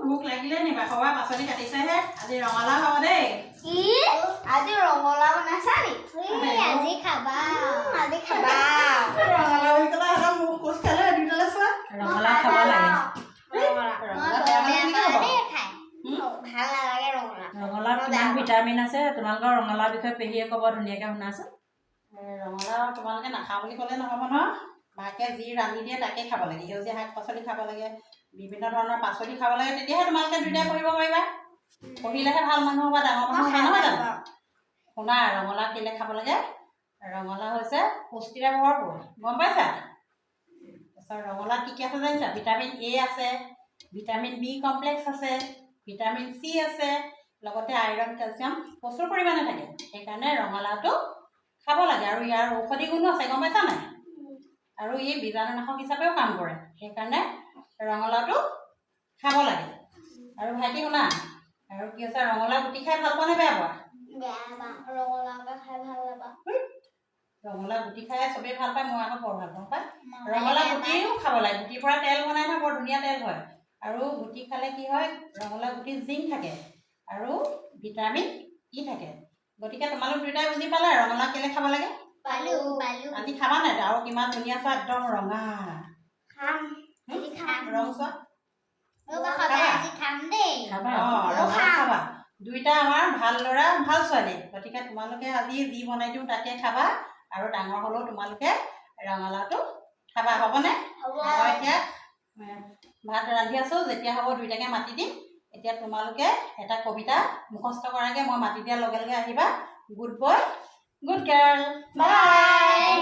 বাখৰ পাচলি কাটিছেহে। আজি ৰঙালাও খাব দেই। কি আজি ৰঙালাও বনাইছা নি? আজি খাবা। আজি খাবা। ৰঙালাও বুলি ক'লে সিহঁতৰ মুখ কোচ খালে দুইটালৈ চোৱা। ৰঙালাও খাব লাগে। ৰঙালাও। কিমান ভিটামিন আছে তোমালোকৰ ৰঙালাওৰ বিষয়ে পেহীয়ে ক'ব ধুনীয়াকৈ শুনাচোন। ৰঙালাও তোমালোকে নাখাওঁ বুলি ক'লে নহ'ব নহয় মাকে যি ৰান্ধি দিয়ে তাকে খাব লাগে। সেউজীয়া শাক পাচলি খাব লাগে। বিভিন্ন ধৰণৰ পাচলি খাব লাগে, তেতিয়াহে তোমালোকে দুইটাই পঢ়িব পাৰিবা। পঢ়িলেহে ভালো মানুহ হ'বা, ডাঙৰ মানুহ হ'বা, নহয় জানো? শুনা, ৰঙালাও কেলৈ খাব লাগে? ৰঙালাও হৈছে পুষ্টিৰে ভৰপূৰ, গম পাইছা? তাৰপিছত ৰঙালাও কি কি আছে জানিছা? ভিটামিন এ আছে, ভিটামিন বি কমপ্লেক্স আছে, ভিটামিন চি আছে, লগতে আইৰণ কেলচিয়াম প্ৰচুৰ পৰিমাণে থাকে। সেইকাৰণে ৰঙালাওটো খাব লাগে আৰু ইয়াৰ ঔষধি গুণো আছে, গম পাইছা নাই? আৰু ই বীজাণুনাশক হিচাপেও কাম কৰে। সেইকাৰণে ৰঙালাওটো খাব লাগে। আৰু ভাইটি শুনা আৰু কি হৈছে ৰঙালাও গুটি খাই ভাল পোৱা নে বেয়া পোৱা? ৰঙালাও গুটি খাই চবেই ভাল পায় মই আকৌ বৰ ভাল পাওঁ পাই। ৰঙালাও গুটিও খাব লাগে গুটিৰ পৰা তেল বনাই নহয় বৰ ধুনীয়া তেল হয়। আৰু গুটি খালে কি হয় ৰঙালাও গুটিত জিংক থাকে আৰু ভিটামিন ই থাকে। গতিকে তোমালোক দুয়োটাই বুজি পালে ৰঙালাও কেলৈ খাব লাগে? পালো পালো। আজি খাবা নাই? আৰু কিমান ধুনীয়া চোৱা একদম ৰঙা। আজি খাম ৰং চোৱা ৰ'বা সদায় আজি খাম দেই খাবা অঁ ময়ো ৰঙালাও খাম। খাবা দুইটা আমাৰ ভাল ল'ৰা ভাল ছোৱালী। গতিকে তোমালোকে আজি যি বনাই দিওঁ তাকে খাবা। আৰু ডাঙৰ হ'লেও তোমালোকে ৰঙালাওটো খাবা হ'বনে? হ'ব। মই এতিয়া এ, ভাত ৰান্ধি আছোঁ। যেতিয়া হ'ব দুইটাকে মাতি দিম। এতিয়া তোমালোকে এটা কবিতা মুখস্থ কৰাকৈ মই মাতি দিয়াৰ লগে লগে আহিবা। Good boy good girl. Bye